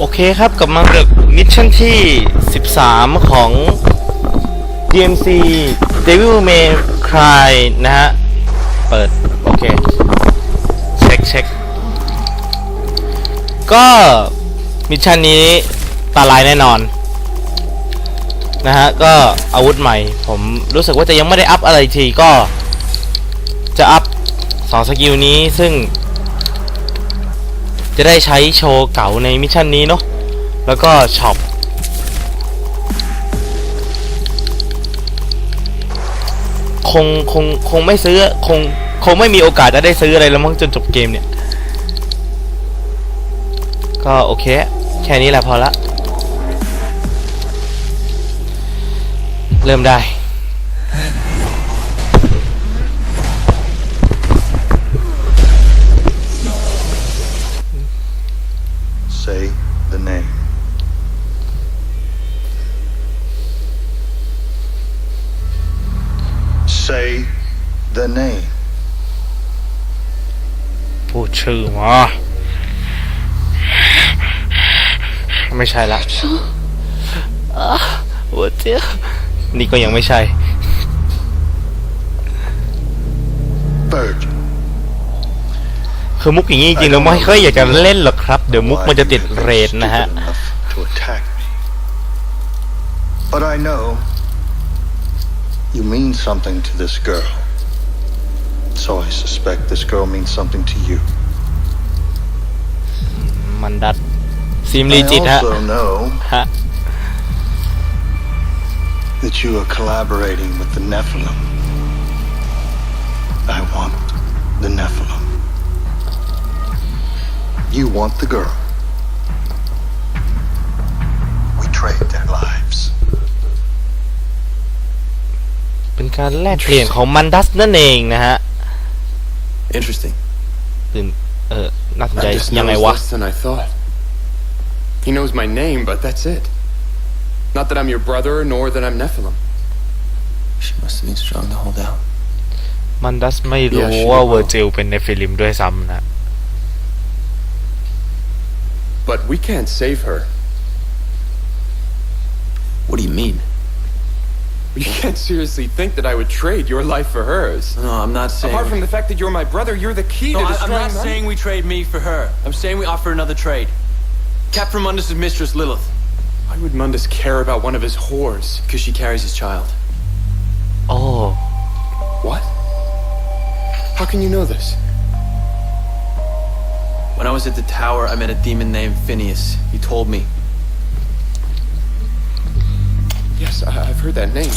โอเคครับกลับมากับมิชชั่นที่ 13 ของ DMC Devil May Cry นะฮะ เปิด โอเค เช็คเช็คก็มิชชั่นนี้ตาลายแน่นอน นะฮะ ก็อาวุธใหม่ ผมรู้สึกว่าจะยังไม่ได้อัพอะไรทีก็ จะอัพสองสกิลนี้ซึ่ง จะได้ใช้โชว์เก่าในมิชชั่นนี้เนาะแล้วก็ช็อปคงคงคงไม่ซื้อคงคงไม่มีโอกาสจะได้ซื้ออะไรแล้วมั้งจนจบเกมเนี่ย ก็โอเค แค่นี้แหละพอละ เริ่มได้ ชื่อมาไม่ใช่ละหัวเจ้านี่ก็ยังไม่ใช่ Bird. คือมุกอย่างนี้จริงๆเราไม่ค่อยอยากจะเล่นหรอกครับ เดี๋ยวมุก Why มันจะ do ติด you think เรท you're นะฮะ stupid enough To attack me. But I know you mean something to this girl. So I suspect this girl means something to you. มันดัดซิม I ลีจิตฮะ also know ฮะ that you are collaborating with the Nephilim. I want the Nephilim. You want the girl. We trade their lives. เป็นการแลกเปลี่ยนของมันดัสนั่นเองนะฮะ Interesting. ตื่นเออ น่าสนใจ I just ยังไง knows วะ less than I thought. He knows my name, but that's it. Not that I'm your brother, nor that I'm Nephilim. She must have been strong to hold out. มันดัสไม่รู้ Yeah, sure ว่า will. เวอร์จิลเป็นในฟิลิมด้วยซ้ำนะ But we can't save her. What do you mean? You can't seriously think that I would trade your life for hers. No, I'm not saying. Apart from the fact that you're my brother, you're the key No, to I, I'm not them. saying we trade me for her. I'm saying we offer another trade. Captain Mundus' mistress, Lilith, Why would Mundus care about one of his whores? because she carries his child. Oh. What? How can you know this? When I was at the tower, I met a demon named Phineas. He told me. Yes, I, I've heard that name.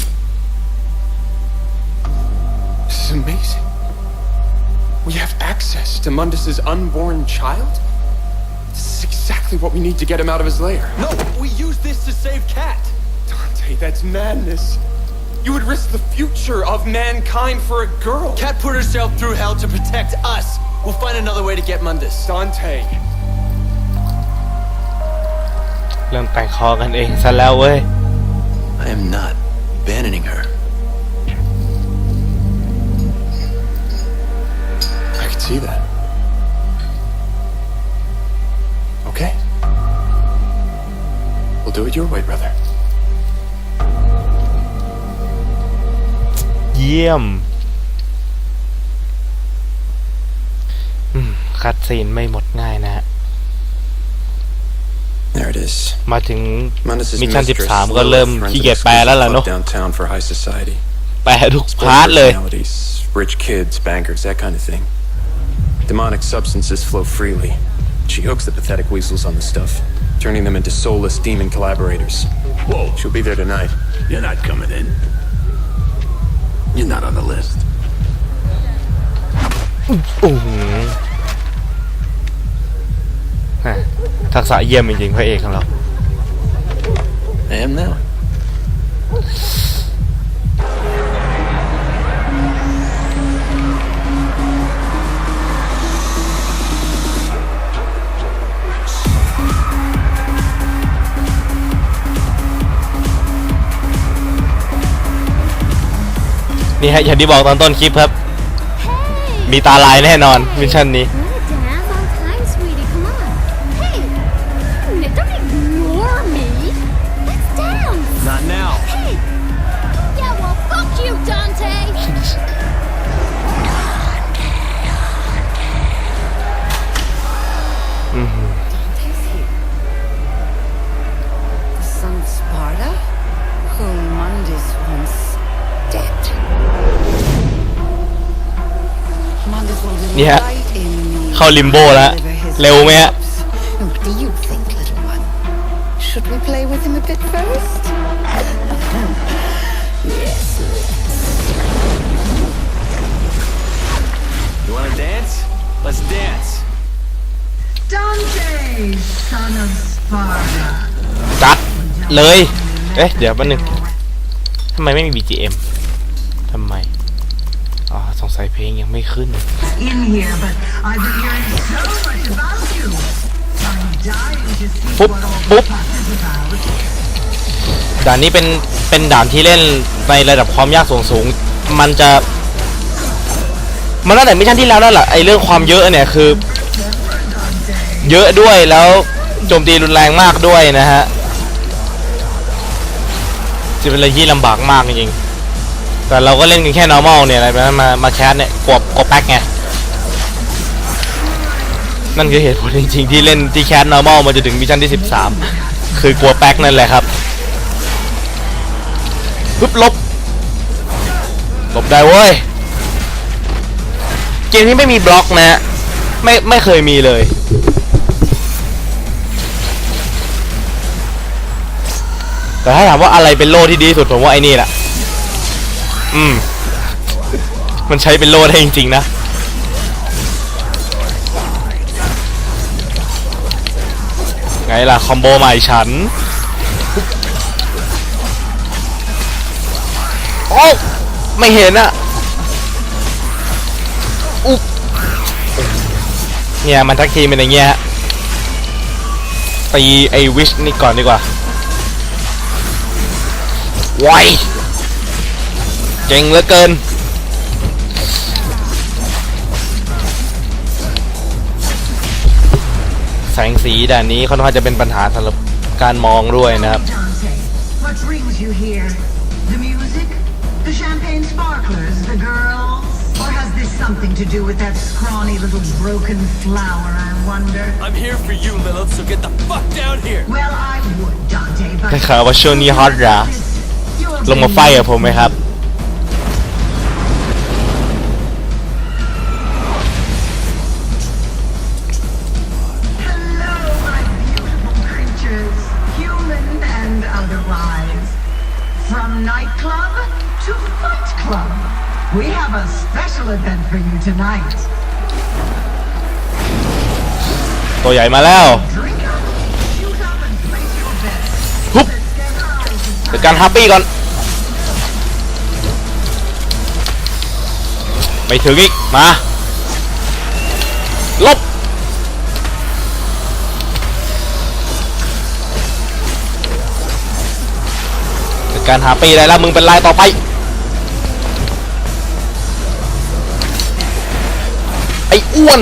This is amazing. We have access to Mundus's unborn child? This is exactly what we need to get him out of his lair. No, we use this to save Cat. Dante, that's madness. You would risk the future of mankind for a girl. Cat put herself through hell to protect us. We'll find another way to get Mundus. Dante, เริ่มแต่งคอกันเองซะแล้วเว้ย I am not abandoning her. I could see that. Okay. We'll do it your way, brother. เยี่ยมอืมคัดซีนไม่หมดง่ายนะฮะ There it is. มาถึง Mundus's มิชชั่น mistress, 13 ก็ Lilith, เริ่ม runs ขี้ an เกียจแปลแล้วล่ะ exclusive เนาะ club downtown for high society. แปลทุก Split พาร์ทเลย personalities, rich kids, bankers, that kind of thing. Demonic substances flow freely. She hooks the pathetic weasels on the stuff, turning them into soulless demon collaborators. Whoa, She'll be there tonight. you're not coming in. You're not on the list. อู้หูฮะ ทักษะเยี่ยมจริงๆพระเอกของเรา I am now. นี่ฮะอย่างที่บอกตอนต้นคลิปครับ มีตาลายแน่นอนมิชชั่นนี้ นี่ย Right in the เข้าลิมโบแล้ว deliver his เร็วไหมฮะ What do you think, little one? Should we play with him a bit first? yes, You wanna dance? Let's dance. Dante, son of Sparta. จัดเลย เอ๊ะ เดี๋ยวแป๊บนึงทำไมไม่มี BGM ทำไมอ๋อ สงสัยเพลงยังไม่ขึ้น In here, but I've been hearing so much about you. I'm dying to see Boop, what all boop. the fuss is about. ด่านนี้เป็นเป็นด่านที่เล่นในระดับความยากสูงสูงมันจะ มันตั้งแต่มิชชั่นที่แล้วนั่นแหละไอเรื่องความเยอะเนี่ยคือ เยอะด้วยแล้วโจมตีรุนแรงมากด้วยนะฮะจะเป็นอะไรที่ลำบากมากจริงๆ แต่เราก็เล่นกันแค่ normal เนี่ยอะไรแบบนั้นมามาแคสเนี่ยกบกบแป๊กไงนั่นคือเหตุผลจริงๆที่เล่นที่แคส normal มาจะถึงมิชชั่นที่ 13 คือกลัวแป๊กนั่นแหละครับปึ๊บลบลบได้เว้ยเกมที่ไม่มีบล็อกนะฮะไม่ไม่เคยมีเลยแต่ถ้าถามว่าอะไรเป็นโล่ที่ดีสุดผมว่าไอ้นี่แหละ อืม มันใช้เป็นโล่ได้จริง ๆ นะ ไงล่ะ คอมโบใหม่ฉัน โอ้ไม่เห็นอะอุ๊บเนี่ย มันทักทีมเป็นอย่างเงี้ยฮะตีไอ้วิชนี่ก่อนดีกว่าไว เจ๋งเหลือเกิน แสงสีด่านนี้ค่อนข้างจะเป็นปัญหาสำหรับการมองด้วยนะครับ Dante, what brings you here? The music? The champagne sparklers? The girls? Or has this something to do with that scrawny little broken flower, I wonder? I'm here for you, Lilith, so get the fuck down here. Well, I would, Dante, but... ได้ข่าวว่าช่วงนี้ฮอตเหรอ You're ลงมาไฟกับผมไหมครับ we have a special event for you tonight. ตัวใหญ่มาแล้ว Drink up, shoot up, and place your bets. ฮึบ Let's get our eyes จัดการฮัปปี้ก่อนไปถึงอีก มาลบจัดการหาปีได้แล้ว มึงเป็นลายต่อไป อ้วน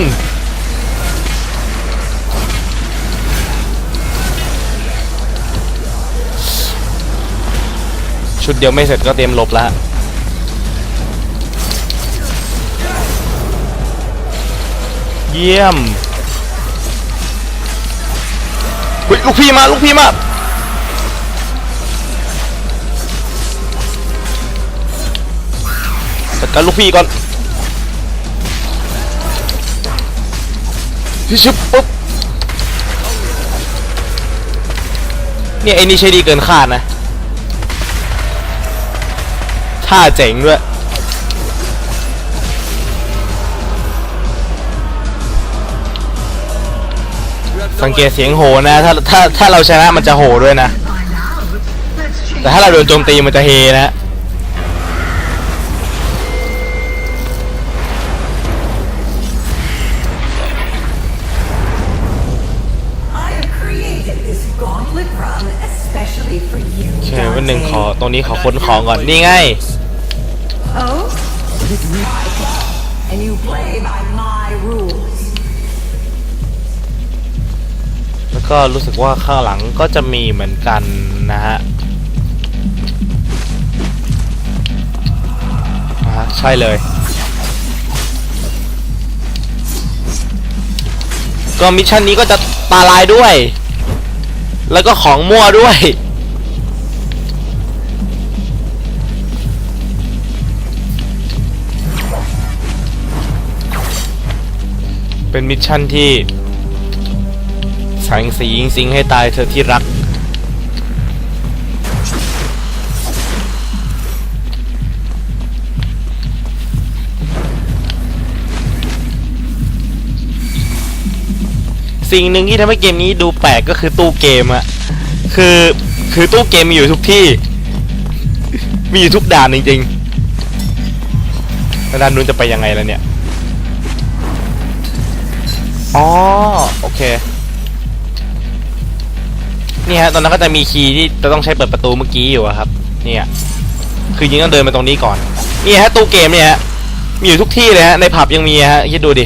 ชุดเดียวไม่เสร็จก็เตรียมหลบแล้วฮะเยี่ยมเฮ้ยลูกพี่มา ลูกพี่มาจัดการลูกพี่ก่อน พี่ชุบปุ๊บเนี่ยไอ้นี่ใช่ดีเกินคาดนะท่าเจ๋งด้วยสังเกตเสียงโหนะ ถ้าถ้าถ้าเราชนะมันจะโหด้วยนะ แต่ถ้าเราโดนโจมตีมันจะเฮนะ ตรงนี้ขอค้นของก่อน นี่ไง And you play by my rules. แล้วก็รู้สึกว่าข้างหลังก็จะมีเหมือนกันนะฮะใช่เลย ก็มิชชั่นนี้ก็จะตาลายด้วย แล้วก็ของมั่วด้วย เป็นมิชชั่นที่แสงสียิงสิงให้ตายเธอที่รัก สิ่งหนึ่งที่ทำให้เกมนี้ดูแปลกก็คือตู้เกมอะคือคือตู้เกมมีอยู่ทุกที่ มีอยู่ทุกด่านจริงๆแล้วด้านนู้นจะไปยังไงแล้วเนี่ย อ๋อโอเค นี่ฮะตอนนั้นก็จะมีคีย์ที่จะต้องใช้เปิดประตูเมื่อกี้อยู่อะครับ เนี่ยคือยิงต้องเดินมาตรงนี้ก่อน นี่ฮะตู้เกมเนี่ยฮะมีอยู่ทุกที่เลยฮะในผับยังมีฮะคิดดูดิ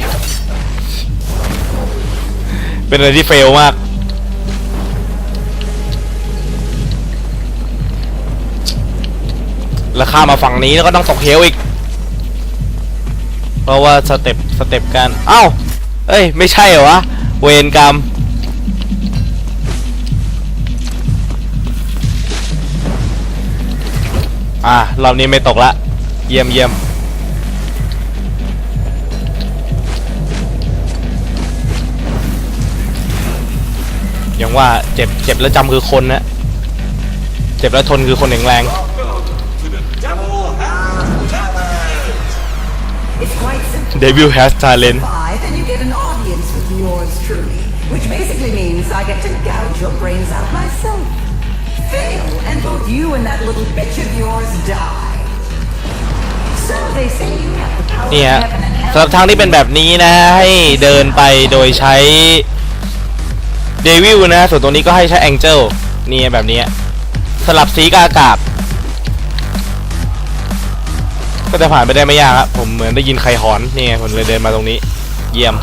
เป็นอะไรที่เฟลมาก แล้วข้ามาฝั่งนี้แล้วก็ต้องตกเหวอีก เพราะว่าสเต็ปสเต็ปกัน เอ้า เอ้ย ไม่ใช่เหรอวะ เวรกรรม อะรอบนี้ไม่ตกละ เยี่ยมเยี่ยมอย่างว่าเจ็บเจ็บแล้วจำคือคนนะ เจ็บแล้วทนคือคนแข็งแรง It's quite simple. Devil has talent Five, and you get I get to gouge your brains out myself. Fail, and both you and that little bitch of yours die. So they say you have the power นี่ of ฮะ heaven and สำหรับ hell. ทางที่เป็นแบบนี้นะฮะให้เดินไปโดยใช้เดวิลนะ ส่วนตรงนี้ก็ให้ใช้แองเจิลนี่แบบนี้ สลับสีกบอากาศ ก็จะผ่านไปได้ไม่ยากครับผมเหมือนได้ยินใครหอน นี่ไงผมเลยเดินมาตรงนี้ เยี่ยม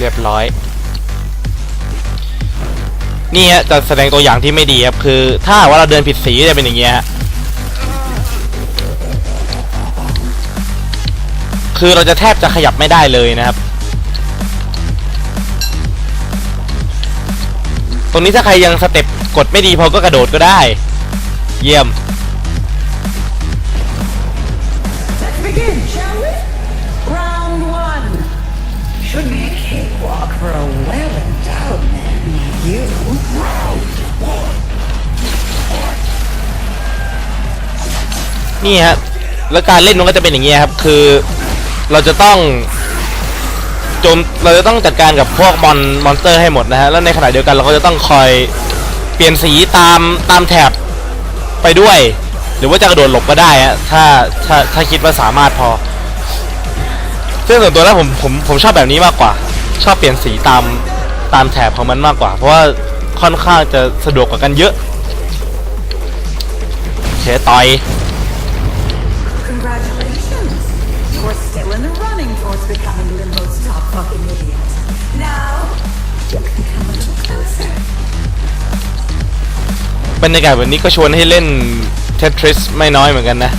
เรียบร้อย นี่ฮะจะแสดงตัวอย่างที่ไม่ดีครับคือถ้าว่าเราเดินผิดสีจะเป็นอย่างเงี้ยคือเราจะแทบจะขยับไม่ได้เลยนะครับ ตรงนี้ถ้าใครยังสเต็ปกดไม่ดีพอก็กระโดดก็ได้ เยี่ยม นี่ฮะแล้วการเล่นมันก็จะเป็นอย่างเงี้ยครับ คือเราจะต้องโจมเราจะต้องจัดการกับพวกมอนมอนสเตอร์ให้หมดนะฮะแล้วในขณะเดียวกันเราก็จะต้องคอยเปลี่ยนสีตามตามแถบไปด้วย หรือว่าจะกระโดดหลบก็ได้ฮะถ้าถ้าถ้าคิดว่าสามารถพอซึ่งส่วนตัวแล้วผมผมผมชอบแบบนี้มากกว่า ชอบเปลี่ยนสีตามตามแถบของมันมากกว่า เพราะว่าค่อนข้างจะสะดวกกว่ากันเยอะเชต่อย You're still in the running towards becoming Limbo's top fucking idiot. Now, you can come a little closer. บรรยากาศวันนี้ก็ชวนให้เล่นเททริสไม่น้อยเหมือนกันนะ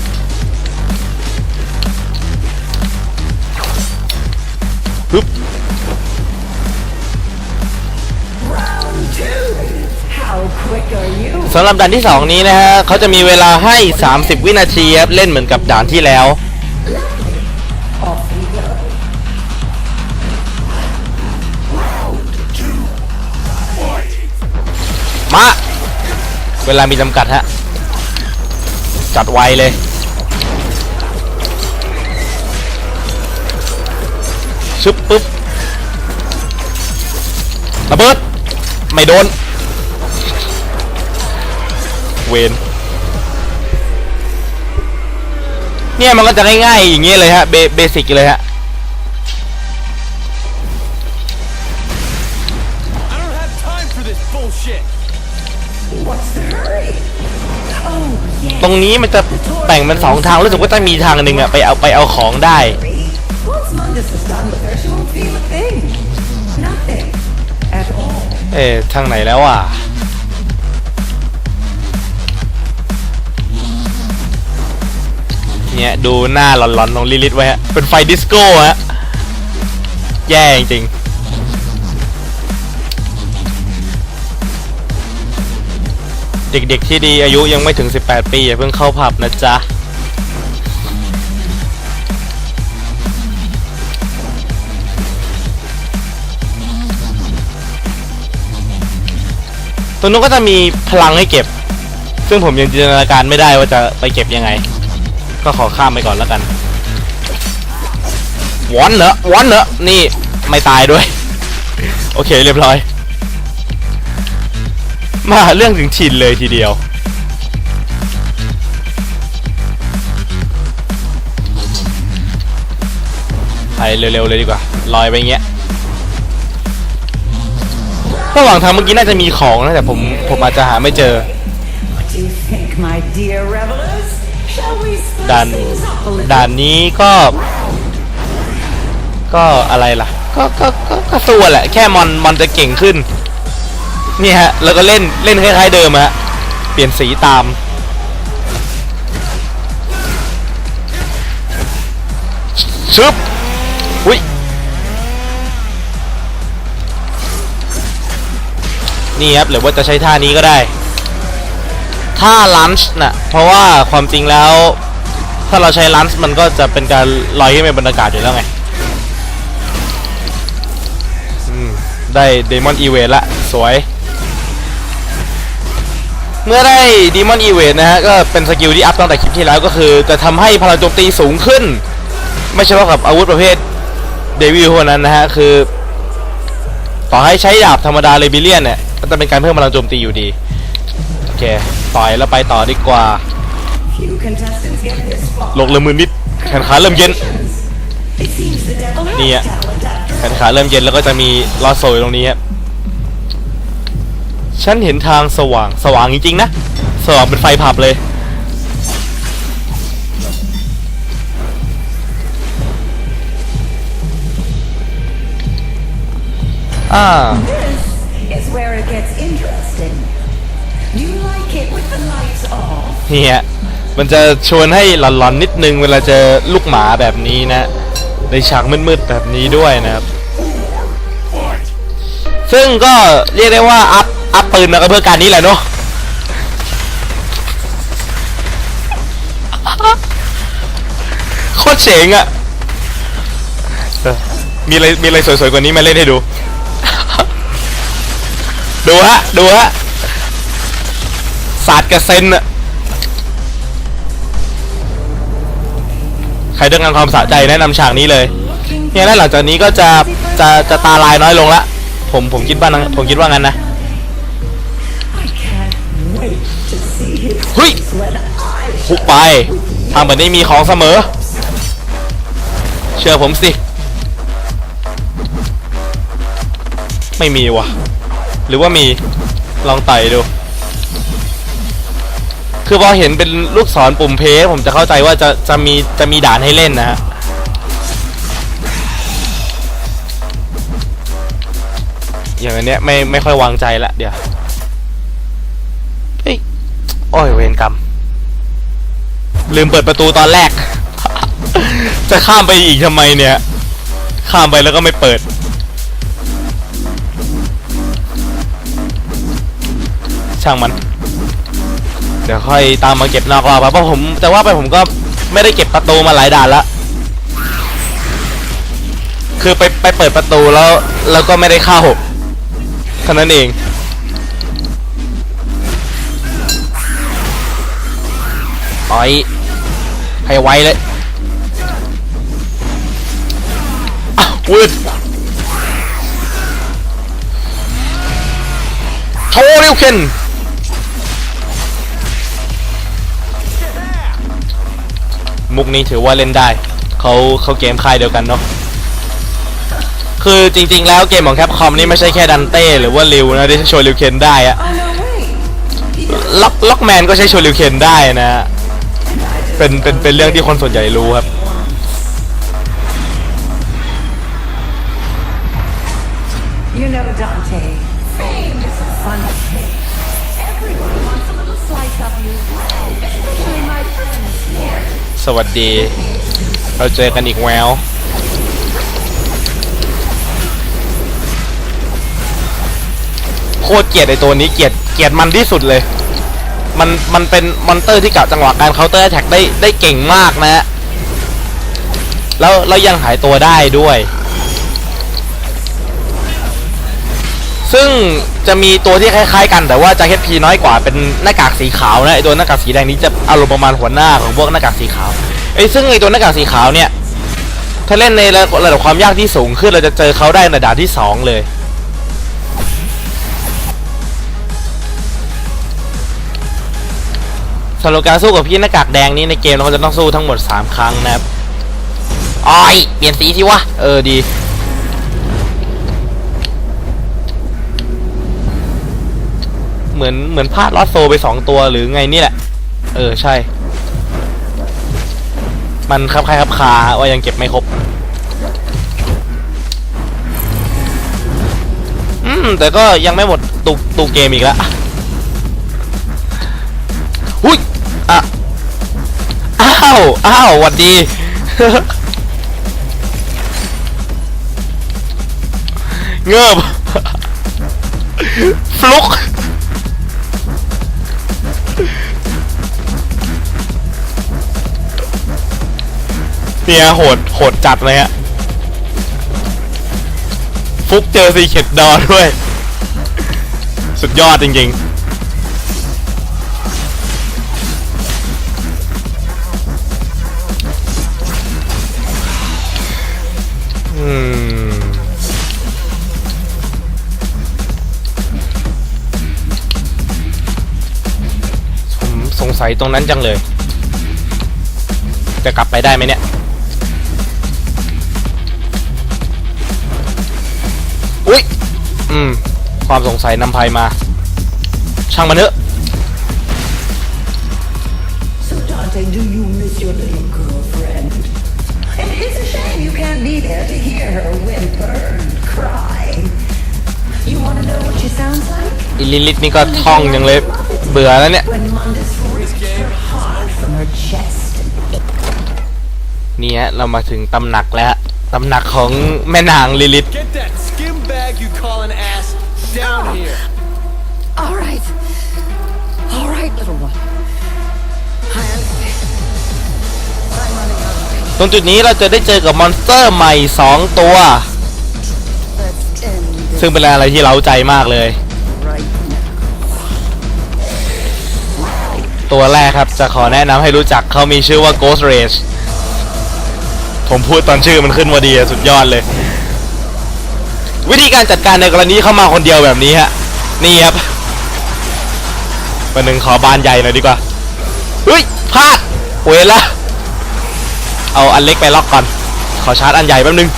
ปึ๊บ Round two. How quick are you? สำหรับด่านที่ 2 นี้นะฮะเขาจะมีเวลาให้ 30 วินาทีครับเล่นเหมือนกับด่านที่แล้ว เวลามีจำกัดฮะ จัดไวเลย ชึบปึ๊บระเบิด ไม่โดน เวนเนี่ยมันก็จะง่ายๆอย่างเงี้ยเลยฮะ เบเบสิกเลยฮะ รงนี้มันจะแบ่งเป็นสองทางรู้สึกว่าจะมีทางหนึ่งอะไปเอาไปเอาของได้ เอ๊ะทางไหนแล้วอะเนี่ยดูหน้าหลอนๆของลิลิตไว้ฮะเป็นไฟดิสโก้ฮะแย่จริงๆ เด็กๆที่ดีอายุยังไม่ถึง 18 ปีอย่าเพิ่งเข้าผับนะจ๊ะ ตัวนู้นก็จะมีพลังให้เก็บ ซึ่งผมยังจินตนาการไม่ได้ว่าจะไปเก็บยังไง ก็ขอข้ามไปก่อนแล้วกันวอนเหรอวอนเหรอนี่ไม่ตายด้วย โอเคเรียบร้อย มาเรื่องถึงชินเลยทีเดียว ไปเร็วๆเลยดีกว่า ลอยไปอย่างเงี้ย ระหว่างทางเมื่อกี้น่าจะมีของนะแต่ผมผมอาจจะหาไม่เจอ What do you think, my dear revelers? Shall we spice ด่าน things up a little? ด่านนี้ก็ ก็อะไรล่ะ ก็ก็ก็ก็สู้แหละ แค่มอนมอนจะเก่งขึ้น นี่ฮะแล้วก็เล่นเล่นคล้ายๆเดิมฮะเปลี่ยนสีตาม ชึบอุ้ยนี่ครับหรือว่าจะใช้ท่านี้ก็ได้ท่าลันช์น่ะเพราะว่าความจริงแล้ว ถ้าเราใช้ลันช์มันก็จะเป็นการลอยขึ้นไปบนอากาศอยู่แล้วไงได้เดมอนอีเวทละ สวย เมื่อได้ดีมอนอีเวทนะฮะก็เป็นสกิลที่อัพตั้งแต่คลิปที่แล้วก็คือ จะทำให้พลังโจมตีสูงขึ้น ไม่เฉพาะกับอาวุธประเภทเดวิลเท่านั้นนะฮะคือ ต่อให้ใช้ดาบธรรมดาเลบิเลียนเนี่ยก็จะเป็นการเพิ่มพลังโจมตีอยู่ดีโอเคต่อยแล้วไปต่อดีกว่าลกเริ่มมือนิดแขนขาเริ่มเย็น It seems the devil has Yeah. talent after แขนขาเริ่มเย็นแล้วก็จะมีลอดโซยตรงนี้ครับ ฉันเห็นทางสว่างสว่างจริงๆนะ สว่างเป็นไฟผับเลย อ่า เนี่ยมันจะชวนให้หลอนๆนิดนึงเวลาเจอลูกหมาแบบนี้นะ ในฉากมืดๆแบบนี้ด้วยนะครับ ซึ่งก็เรียกได้ว่าอัพ อัพปืนมาก็เพื่อการนี้แหละเนาะโคตรเจ๋งอะเออมีอะไรมีอะไรสวยๆกว่านี้มาเล่นให้ดู ดูฮะ ดูฮะศาสตร์กระเซ็นอะใครต้องการความสะใจแนะนำฉากนี้เลย เนี่ยแล้วหลังจากนี้ก็จะจะจะตาลายน้อยลงละ ผมผมคิดว่านะผมคิดว่างั้นนะ เฮ้ยพุกไปทางแบบนี้มีของเสมอ เชื่อผมสิ ไม่มีวะหรือว่ามีลองไต่ดู คือพอเห็นเป็นลูกศรปุ่มเพย์ผมจะเข้าใจว่าจะจะมีจะมีด่านให้เล่นนะฮะอย่างอันเนี้ยไม่ไม่ค่อยวางใจละเดี๋ยว โอ้ยเวรกรรม ลืมเปิดประตูตอนแรก จะข้ามไปอีกทำไมเนี่ย ข้ามไปแล้วก็ไม่เปิด ช่างมัน เดี๋ยวค่อยตามมาเก็บนอกรอบครับเพราะผมแต่ว่าไปผมก็ไม่ได้เก็บประตูมาหลายด่านละคือไปไปเปิดประตูแล้ว แล้วก็ไม่ได้เข้าเท่านั้นเอง ต่อยให้ไวเลยอ้าววืดโชว์ริวเคนมุกนี้ถือว่าเล่นได้เขาเขาเกมค่ายเดียวกันเนาะคือจริงๆแล้วเกมของแคปคอมนี่ไม่ใช่แค่ดันเต้หรือว่าริวนะที่โชว์ริวเคนได้อะ Oh no wait. ล็อกล็อกแมนก็ใช้โชว์ริวเคนได้นะฮะ เป็นเป็นเป็นเรื่องที่คนส่วนใหญ่รู้ครับ You know, Dante, fame is a funny thing. Everyone wants a little slice of you, especially my friends here. สวัสดี เราเจอกันอีกแววโคตรเกลียดไอตัวนี้เกลียดเกลียดมันที่สุดเลย มันมันเป็นมอนเตอร์ที่กะจังหวะการเคาน์เตอร์แท็กได้ได้เก่งมากนะฮะแล้วแล้วยังหายตัวได้ด้วย ซึ่งจะมีตัวที่คล้ายๆกัน แต่ว่าจะ HP น้อยกว่าเป็นหน้ากากสีขาวนะไอตัวหน้ากากสีแดงนี้จะอารมณ์ประมาณหัวหน้าของพวกหน้ากากสีขาวไอยซึ่งไอตัวหน้ากากสีขาวเนี่ยถ้าเล่นในระดับความยากที่สูงขึ้นเราจะเจอเขาได้ในด่านที่สองเลย สำหรับการสู้กับพี่หน้ากากแดงนี้ในเกมเราจะต้องสู้ทั้งหมด 3 ครั้งนะครับอ้อยเปลี่ยนสีทีวะ เออดี เหมือนเหมือนพลาดลอตโซไปสองตัวหรือไงนี่แหละ เออใช่ มันครับใครครับคาว่ายังเก็บไม่ครบ อืมแต่ก็ยังไม่หมดตูตูเกมอีกแล้ว อ้าวหวัดดี เงิบฟลุกเนี่ยโหดโหดจัดเลยฮะฟุกเจอซีเข็ดดอด้วย สุดยอดจริงๆ ผมสงสัยตรงนั้นจังเลย จะกลับไปได้ไหมเนี่ย อุ๊ย อืม ความสงสัยนำภัยมา ช่างมันเถอะ do her whimper and cry. You want to know what she sounds like? อิลิลิตนี่ก็ท่องยังเลยเบื่อแล้วเนี่ย When Mundus rips her heart from her chest. นี่ฮะเรามาถึงตำหนักแล้วตำหนักของแม่นางลิลิต Get that skim bag you call an ass down here. All right. All right, little one. ตรงจุดนี้เราจะได้เจอกับมอนสเตอร์ใหม่ 2 ตัว ซึ่งเป็นอะไรที่เราใจมากเลย ตัวแรกครับจะขอแนะนำให้รู้จักเขามีชื่อว่า Ghost Rage ผมพูดตอนชื่อมันขึ้นมาดีสุดยอดเลย วิธีการจัดการในกรณีเข้ามาคนเดียวแบบนี้ฮะ นี่ครับวันหนึ่งขอบานใหญ่หน่อยดีกว่า เฮ้ยพลาดเวรละ เอาอันเล็กไปล็อกก่อน ขอชาร์จอันใหญ่แป๊บนึง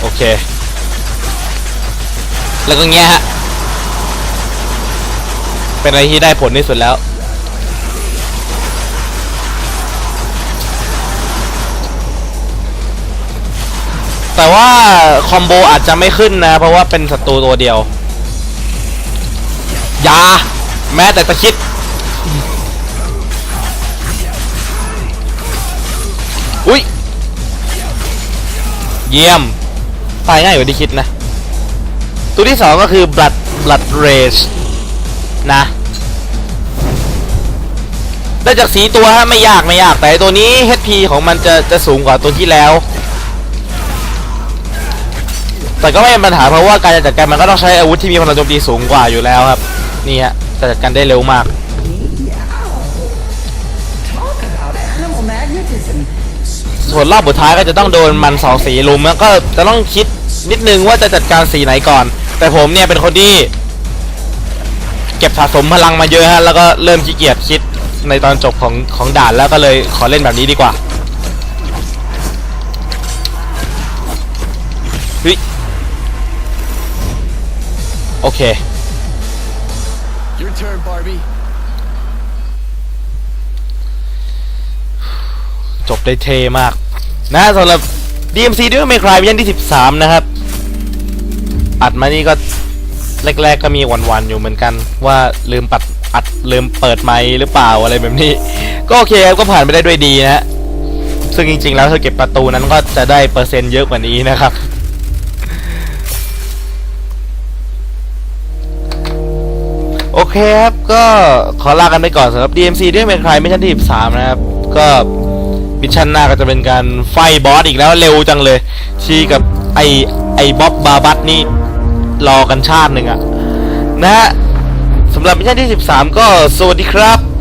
โอเค แล้วก็เงี้ยฮะ เป็นอะไรที่ได้ผลที่สุดแล้ว แต่ว่าคอมโบอาจจะไม่ขึ้นนะ เพราะว่าเป็นศัตรูตัวเดียว ยา แม้แต่ตะคิด อุ้ย เยี่ยม ตายง่ายกว่าที่คิดนะ ตัวที่สองก็คือ blood blood rage นะ ได้จากสีตัวฮะไม่ยากไม่ยาก แต่ตัวนี้ HP ของมันจะจะสูงกว่าตัวที่แล้ว แต่ก็ไม่เป็นปัญหาเพราะว่าการจัดการมันก็ต้องใช้อาวุธที่มีพลังโจมตีสูงกว่าอยู่แล้วครับ นี่ฮะจะจัดการได้เร็วมาก ส่วนรอบสุดท้ายก็จะต้องโดนมันสองสีลุมแล้วก็จะต้องคิดนิดนึงว่าจะจัดการสีไหนก่อน แต่ผมเนี่ยเป็นคนที่ เก็บสะสมพลังมาเยอะฮะแล้วก็เริ่มขี้เกียจคิดในตอนจบของของด่านแล้วก็เลยขอเล่นแบบนี้ดีกว่าเฮ้ยโอเค Your turn, Barbie. จบได้เท่มาก นะสำหรับ DMC ด้วยไม่คลายเยันที่ 13 นะครับ อัดมานี่ก็แรกๆก็มีหวันๆอยู่เหมือนกัน ว่าลืมปัดอัดลืมเปิดไมค์หรือเปล่าอะไรแบบนี้ ก็โอเคครับก็ผ่านไปได้ด้วยดีนะฮะซึ่งจริงๆแล้วถ้าเก็บประตูนั้นก็จะได้เปอร์เซ็นต์เยอะกว่านี้นะครับโอเคครับ ก็ขอลากันไปก่อนสำหรับ DMC ด้วยไม่คลายไม่ชั้นที่ 13 นะครับ ก็ มิชชั่นหน้าก็จะเป็นการไฟบอสอีกแล้วเร็วจังเลย ชี้กับไอไอบ๊อบบาบัตนี่รอกันชาติหนึ่งอะนะฮะสำหรับมิชชั่นที่ 13 ก็สวัสดีครับ